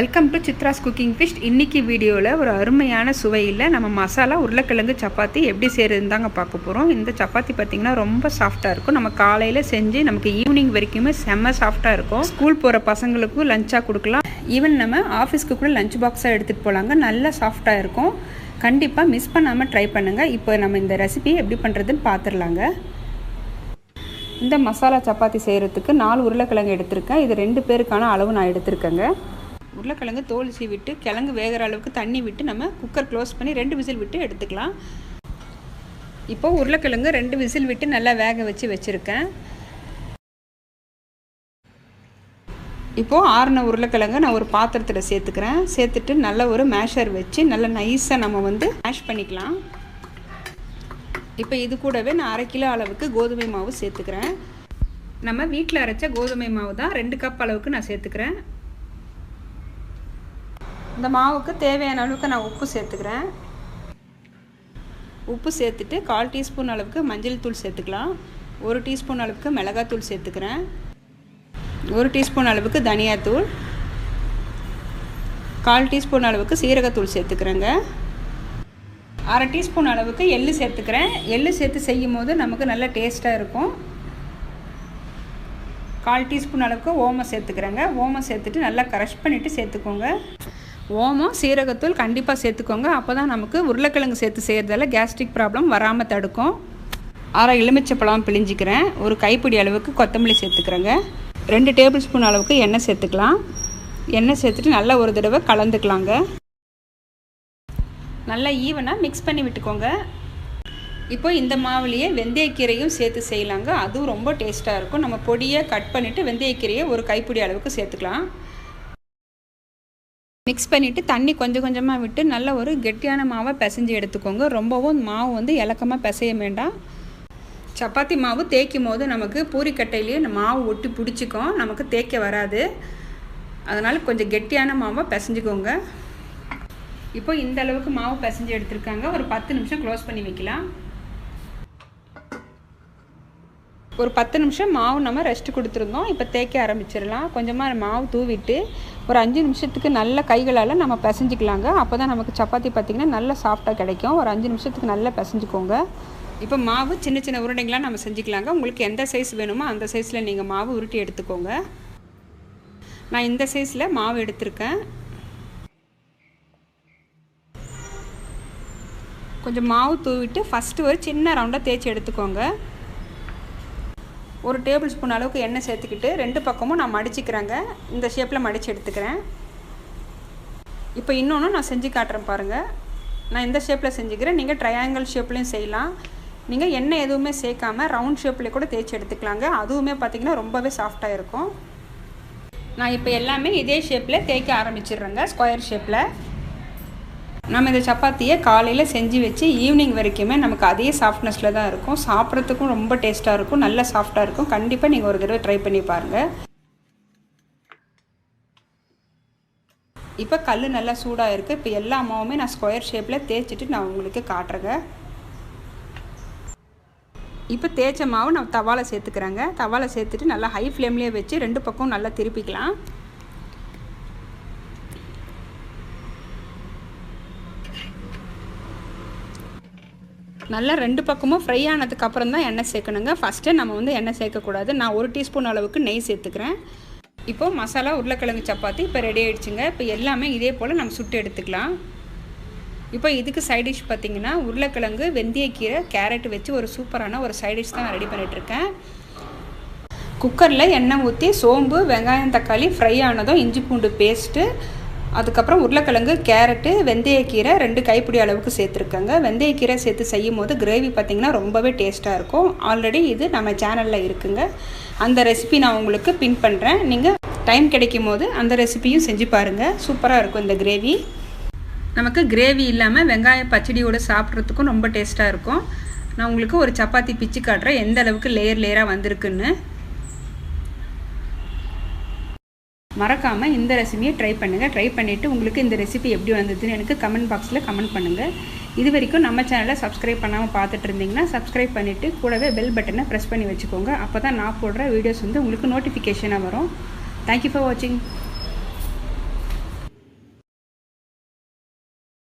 Welcome to Chitra's cooking fish இன்றைக்கி வீடியோவில் ஒரு அருமையான சுவையில் நம்ம மசாலா உருளைக்கிழங்கு சப்பாத்தி எப்படி செய்கிறதுன்னு தாங்க பார்க்க போகிறோம் இந்த சப்பாத்தி பார்த்திங்கன்னா ரொம்ப சாஃப்டாக இருக்கும். நம்ம காலையில் செஞ்சு நமக்கு ஈவினிங் வரைக்குமே செம்ம சாஃப்டாக இருக்கும். ஸ்கூல் போகிற பசங்களுக்கும் லஞ்சாக கொடுக்கலாம். ஈவன் நம்ம ஆஃபீஸ்க்கு கூட லஞ்ச் பாக்ஸாக எடுத்துகிட்டு போகலாங்க நல்லா சாஃப்டாக இருக்கும். கண்டிப்பாக மிஸ் பண்ணாமல் ட்ரை பண்ணுங்கள் இப்போ நம்ம இந்த ரெசிபி எப்படி பண்ணுறதுன்னு பார்த்துடலாங்க இந்த மசாலா சப்பாத்தி செய்கிறதுக்கு நாலு உருளைக்கிழங்கு எடுத்திருக்கேன். இது ரெண்டு பேருக்கான அளவு நான் எடுத்திருக்கேங்க. உருளைக்கிழங்கு தோல் விட்டு கிழங்கு வேகிற அளவுக்கு தண்ணி விட்டு நம்ம குக்கர் க்ளோஸ் பண்ணி ரெண்டு விசில் விட்டு எடுத்துக்கலாம். இப்போது உருளைக்கிழங்கு ரெண்டு விசில் விட்டு நல்லா வேக வச்சு வச்சுருக்கேன். இப்போது ஆறுன உருளைக்கிழங்கு நான் ஒரு பாத்திரத்தில் சேர்த்துக்கிறேன். சேர்த்துட்டு நல்ல ஒரு மேஷர் வச்சு நல்லா நைஸாக நம்ம வந்து மேஷ் பண்ணிக்கலாம். இப்போ இது கூடவே நான் அரை கிலோ அளவுக்கு கோதுமை மாவு சேர்த்துக்கிறேன். நம்ம வீட்டில் அரைச்ச கோதுமை மாவு தான் ரெண்டு கப் அளவுக்கு நான் சேர்த்துக்கிறேன். இந்த மாவுக்கு தேவையான அளவுக்கு நான் உப்பு சேர்த்துக்கிறேன். உப்பு சேர்த்துட்டு கால் டீஸ்பூன் அளவுக்கு மஞ்சள் தூள் சேர்த்துக்கலாம். ஒரு டீஸ்பூன் அளவுக்கு மிளகாத்தூள் சேர்த்துக்கிறேன். ஒரு டீஸ்பூன் அளவுக்கு தனியாத்தூள் கால் டீஸ்பூன் அளவுக்கு சீரகத்தூள் சேர்த்துக்கிறேங்க. அரை டீஸ்பூன் அளவுக்கு எள்ளு சேர்த்துக்கிறேன். எள்ளு சேர்த்து செய்யும் போது நமக்கு நல்ல டேஸ்ட்டாக இருக்கும். கால் டீஸ்பூன் அளவுக்கு ஓமம் சேர்த்துக்கிறேங்க. ஓமம் சேர்த்துட்டு நல்லா க்ரஷ் பண்ணிவிட்டு சேர்த்துக்கோங்க. ஓமம் சீரகத்தூள் கண்டிப்பாக சேர்த்துக்கோங்க. அப்போ தான் நமக்கு உருளைக்கிழங்கு சேர்த்து செய்கிறதால கேஸ்ட்ரிக் ப்ராப்ளம் வராமல் தடுக்கும். அரை எலுமிச்சப்பழம் பிழிஞ்சிக்கிறேன். ஒரு கைப்பிடி அளவுக்கு கொத்தமல்லி சேர்த்துக்கிறேங்க. ரெண்டு டேபிள் ஸ்பூன் அளவுக்கு எண்ணெய் சேர்த்துக்கலாம். எண்ணெய் சேர்த்துட்டு நல்லா ஒரு தடவை கலந்துக்கலாங்க. நல்லா ஈவனாக மிக்ஸ் பண்ணி விட்டுக்கோங்க. இப்போ இந்த மாவுலேயே வெந்தயக்கீரையும் சேர்த்து செய்யலாங்க. அதுவும் ரொம்ப டேஸ்ட்டாக இருக்கும். நம்ம பொடியை கட் பண்ணிவிட்டு வெந்தயக்கீரையை ஒரு கைப்பிடி அளவுக்கு சேர்த்துக்கலாம். மிக்ஸ் பண்ணிவிட்டு தண்ணி கொஞ்சம் கொஞ்சமாக விட்டு நல்ல ஒரு கெட்டியான மாவை பிசைஞ்சு எடுத்துக்கோங்க. ரொம்பவும் மாவு வந்து இலக்கமாக பிசைய வேண்டாம். சப்பாத்தி மாவு தேய்க்கும் போது நமக்கு பூரிக்கட்டையிலேயே மாவு ஒட்டி பிடிச்சிக்கும். நமக்கு தேய்க்க வராது. அதனால் கொஞ்சம் கெட்டியான மாவை பிசைஞ்சுக்கோங்க. இப்போ இந்த அளவுக்கு மாவு பிசைஞ்சு எடுத்திருக்காங்க. ஒரு பத்து நிமிஷம் க்ளோஸ் பண்ணி வைக்கலாம். ஒரு பத்து நிமிஷம் மாவு நம்ம ரெஸ்ட் கொடுத்துருந்தோம். இப்போ தேய்க்க ஆரம்பிச்சிடலாம். கொஞ்சமாக மாவு தூவிட்டு ஒரு அஞ்சு நிமிஷத்துக்கு நல்ல கைகளால் நம்ம பிசைஞ்சிக்கலாங்க. அப்போ தான் நமக்கு சப்பாத்தி பார்த்திங்கன்னா நல்ல சாஃப்டாக கிடைக்கும். ஒரு அஞ்சு நிமிஷத்துக்கு நல்லா பிசைஞ்சிக்கோங்க. இப்போ மாவு சின்ன சின்ன உருண்டைங்களாக நம்ம செஞ்சுக்கலாங்க. உங்களுக்கு எந்த சைஸ் வேணுமோ அந்த சைஸில் நீங்கள் மாவு உருட்டி எடுத்துக்கோங்க. நான் இந்த சைஸில் மாவு எடுத்திருக்கேன். கொஞ்சம் மாவு தூவிட்டு ஃபஸ்ட்டு ஒரு சின்ன ரவுண்டாக தேய்ச்சி எடுத்துக்கோங்க. ஒரு டேபிள் ஸ்பூன் அளவுக்கு எண்ணெய் சேர்த்துக்கிட்டு ரெண்டு பக்கமும் நான் மடிச்சிக்கிறேங்க. இந்த ஷேப்பில் மடித்து எடுத்துக்கிறேன். இப்போ இன்னொன்று நான் செஞ்சு காட்டுறேன் பாருங்கள் நான் இந்த ஷேப்பில் செஞ்சுக்கிறேன். நீங்கள் ட்ரையாங்கிள் ஷேப்லேயும் செய்யலாம். நீங்கள் எண்ணெய் எதுவுமே சேர்க்காம ரவுண்ட் ஷேப்லேயே கூட தேய்ச்சி எடுத்துக்கலாங்க. அதுவுமே பார்த்திங்கன்னா ரொம்பவே சாஃப்டாக இருக்கும். நான் இப்போ எல்லாமே இதே ஷேப்பில் தேய்க்க ஆரம்பிச்சிடுறேங்க ஸ்கொயர் ஷேப்பில் நம்ம இந்த சப்பாத்தியை காலையில் செஞ்சு வச்சு ஈவினிங் வரைக்குமே நமக்கு அதே சாஃப்ட்னஸில் தான் இருக்கும். சாப்பிட்றதுக்கும் ரொம்ப டேஸ்ட்டாக இருக்கும். நல்ல சாஃப்டாக இருக்கும். கண்டிப்பாக நீங்கள் ஒரு தடவை ட்ரை பண்ணி பாருங்கள் இப்போ கல் நல்லா சூடாக இருக்குது இப்போ எல்லா மாவுமே நான் ஸ்கொயர் ஷேப்பில் தேய்ச்சிட்டு நான் உங்களுக்கு காட்டுறேங்க. இப்போ தேய்ச்ச மாவு நான் தவாவில் சேர்த்துக்கிறேங்க. தவாவில் சேர்த்துட்டு நல்லா ஹை ஃப்ளேம்லேயே வச்சு ரெண்டு பக்கம் நல்லா திருப்பிக்கலாம். நல்லா ரெண்டு பக்கமும் ஃப்ரை ஆனதுக்கு அப்புறம் தான் எண்ணெய் சேர்க்கணுங்க. ஃபஸ்ட்டு நம்ம வந்து எண்ணெய் சேர்க்கக்கூடாது. நான் ஒரு டீஸ்பூன் அளவுக்கு நெய் சேர்த்துக்கிறேன். இப்போது மசாலா உருளைக்கிழங்கு சப்பாத்தி இப்போ ரெடி ஆகிடுச்சுங்க இப்போ எல்லாமே இதே போல் நம்ம சுட்டு எடுத்துக்கலாம். இப்போ இதுக்கு சைட் டிஷ் பார்த்திங்கன்னா உருளைக்கிழங்கு வெந்தயக்கீரை கேரட் வச்சு ஒரு சூப்பரான ஒரு சைட் டிஷ் தான் ரெடி பண்ணிகிட்ருக்கேன் குக்கரில் எண்ணெய் ஊற்றி சோம்பு வெங்காயம் தக்காளி ஃப்ரை ஆனதும் இஞ்சி பூண்டு பேஸ்ட்டு அதுக்கப்புறம் உருளைக்கிழங்கு கேரட்டு வெந்தயக்கீரை ரெண்டு கைப்பிடி அளவுக்கு சேர்த்துருக்கேங்க. வெந்தயக்கீரை சேர்த்து செய்யும் போது கிரேவி பார்த்திங்கன்னா ரொம்பவே டேஸ்ட்டாக இருக்கும். ஆல்ரெடி இது நம்ம சேனலில் இருக்குங்க. அந்த ரெசிபி நான் உங்களுக்கு பின் பண்ணுறேன் நீங்கள் டைம் கிடைக்கும் போது அந்த ரெசிபியும் செஞ்சு பாருங்கள் சூப்பராக இருக்கும் இந்த கிரேவி நமக்கு கிரேவி இல்லாமல் வெங்காய பச்சடியோடு சாப்பிட்றதுக்கும் ரொம்ப டேஸ்ட்டாக இருக்கும். நான் உங்களுக்கு ஒரு சப்பாத்தி பிச்சு காட்டுறேன். எந்த அளவுக்கு லேயர் லேயராக வந்திருக்குன்னு. மறக்காமல் இந்த ரெசிபியை ட்ரை பண்ணுங்கள் ட்ரை பண்ணிவிட்டு உங்களுக்கு இந்த ரெசிபி எப்படி வந்ததுன்னு எனக்கு கமெண்ட் பாக்ஸில் கமெண்ட் பண்ணுங்கள் இது வரைக்கும் நம்ம சேனலை சப்ஸ்கிரைப் பண்ணாமல் பார்த்துட்டு இருந்தீங்கன்னா சப்ஸ்கிரைப் பண்ணிவிட்டு கூடவே பெல் பட்டனை ப்ரெஸ் பண்ணி வச்சுக்கோங்க. அப்போ தான் நான் போடுற வீடியோஸ் வந்து உங்களுக்கு நோட்டிஃபிகேஷனாக வரும். தேங்க்யூ ஃபார் வாட்சிங்